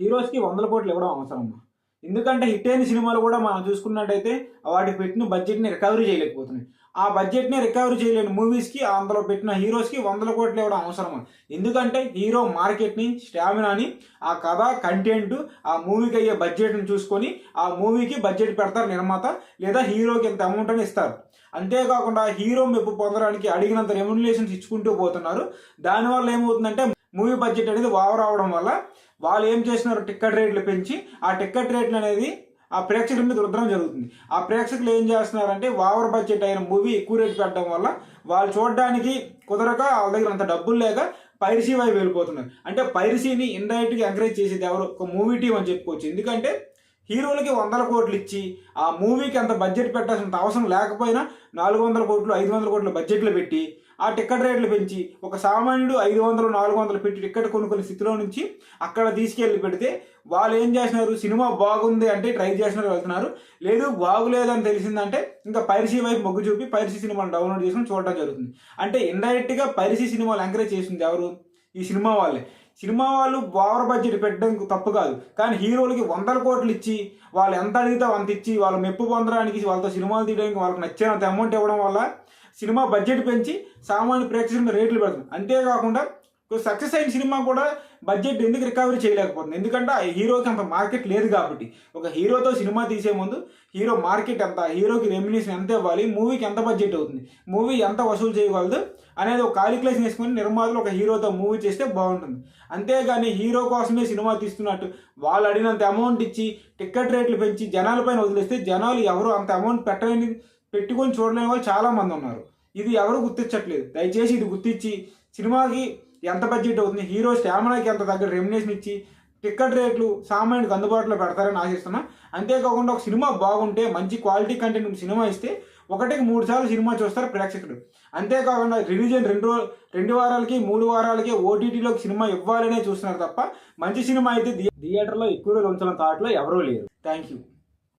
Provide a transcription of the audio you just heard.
హీరోస్కి వందల కోట్లు ఇవ్వడం అవసరమా? ఎందుకంటే హిట్ అయిన సినిమాలు కూడా మనం చూసుకున్నట్టయితే వాటికి పెట్టిన బడ్జెట్ని రికవరీ చేయలేకపోతున్నాయి. ఆ బడ్జెట్ని రికవరీ చేయలేని మూవీస్కి అందులో పెట్టిన హీరోస్కి వందల కోట్లు ఇవ్వడం అవసరం ఎందుకంటే హీరో మార్కెట్ని స్టామినాని ఆ కథ కంటెంట్ ఆ మూవీకి అయ్యే బడ్జెట్ని చూసుకొని ఆ మూవీకి బడ్జెట్ పెడతారు నిర్మాత లేదా హీరోకి ఎంత అమౌంట్ అని ఇస్తారు. అంతేకాకుండా హీరో మెప్పు పొందడానికి అడిగినంత రెమ్యులేషన్స్ ఇచ్చుకుంటూ పోతున్నారు. దానివల్ల ఏమవుతుందంటే మూవీ బడ్జెట్ అనేది ఓవర్ అవడం వల్ల వాళ్ళు ఏం చేస్తున్నారు? టికెట్ రేట్లు పెంచి ఆ టికెట్ రేట్లు అనేది ఆ ప్రేక్షకుల మీద రుద్రం జరుగుతుంది. ఆ ప్రేక్షకులు ఏం చేస్తున్నారంటే ఓవర్ బడ్జెట్ అయిన మూవీ ఎక్కువ రేట్ పెట్టడం వల్ల వాళ్ళు చూడడానికి కుదరక వాళ్ళ దగ్గర అంత డబ్బులు లేక పైరసీ వైపు వెళ్ళిపోతున్నారు. అంటే పైరసీని ఇండైరెక్ట్గా ఎంకరేజ్ చేసేది ఎవరు? ఒక మూవీ టీం అని చెప్పుకోవచ్చు. ఎందుకంటే హీరోలకి వందల కోట్లు ఇచ్చి ఆ మూవీకి అంత బడ్జెట్ పెట్టాల్సినంత అవసరం లేకపోయినా నాలుగు వందల కోట్లు ఐదు వందల కోట్లు బడ్జెట్లు పెట్టి ఆ టికెట్ రేట్లు పెంచి ఒక సామాన్యుడు ఐదు వందలు నాలుగు వందలు పెట్టి టికెట్ కొనుక్కునే స్థితిలో నుంచి అక్కడ తీసుకెళ్ళి పెడితే వాళ్ళు ఏం చేసినారు సినిమా బాగుంది అంటే ట్రై చేసినారు వెళ్తున్నారు. లేదు బాగులేదని తెలిసిందంటే ఇంకా పైరసీ వైపు మొగ్గు చూపి పైరసీ సినిమాలు డౌన్లోడ్ చేసుకుని చూడడం జరుగుతుంది. అంటే ఇండైరెక్ట్గా పైరసీ సినిమాలు ఎంకరేజ్ చేసింది ఎవరు? ఈ సినిమా వాళ్ళే. సినిమా వాళ్ళు ఓవర్ బడ్జెట్ పెట్టడం తప్పు కాదు. కానీ హీరోలకి వందల కోట్లు ఇచ్చి వాళ్ళు ఎంత అడిగితే అంత ఇచ్చి వాళ్ళు మెప్పు పొందడానికి వాళ్ళతో సినిమాలు తీయడానికి వాళ్ళకి నచ్చినంత అమౌంట్ ఇవ్వడం వల్ల సినిమా బడ్జెట్ పెంచి సామాన్య ప్రేక్షకులకు రేట్లు పెడుతుంది. అంతేకాకుండా సక్సెస్ అయిన సినిమా కూడా బడ్జెట్ ఎందుకు రికవరీ చేయలేకపోతుంది? ఎందుకంటే ఆ హీరోకి అంత మార్కెట్ లేదు కాబట్టి. ఒక హీరోతో సినిమా తీసే ముందు హీరో మార్కెట్ ఎంత హీరోకి రెమ్యునేషన్ ఎంత ఇవ్వాలి మూవీకి ఎంత బడ్జెట్ అవుతుంది మూవీ ఎంత వసూలు చేయగలదు అనేది ఒక కాలిక్యులేషన్ వేసుకొని నిర్మాతలు ఒక హీరోతో మూవీ చేస్తే బాగుంటుంది. అంతేగాని హీరో కోసమే సినిమా తీస్తున్నట్టు వాళ్ళు అడిగినంత అమౌంట్ ఇచ్చి టికెట్ రేట్లు పెంచి జనాలపైన వదిలేస్తే జనాలు ఎవరు అంత అమౌంట్ పెట్టలేని పెట్టుకొని చూడలేని వాళ్ళు చాలామంది ఉన్నారు. ఇది ఎవరు గుర్తించట్లేదు. దయచేసి ఇది గుర్తించి సినిమాకి ఎంత బడ్జెట్ అవుతుంది? హీరో స్టామినాకి ఎంత తగ్గ రెమ్యునేషన్ ఇచ్చి టికెట్ రేట్లు సామాన్యుడికి అందుబాటులో పెడతారని ఆశిస్తున్నా. అంతేకాకుండా ఒక సినిమా బాగుంటే మంచి క్వాలిటీ కంటెంట్ సినిమా ఇస్తే ఒకటికి మూడు సార్లు సినిమా చూస్తారు ప్రేక్షకుడు అంతేకాకుండా రిలీజన్ రెండు రెండు వారాలకి మూడు వారాలకి ఓటీటీలోకి సినిమా ఇవ్వాలనే చూస్తున్నారు తప్ప మంచి సినిమా అయితే థియేటర్లో ఎక్కువ రోజులు ఉంచాలని థాట్లో ఎవరూ లేరు. Thank you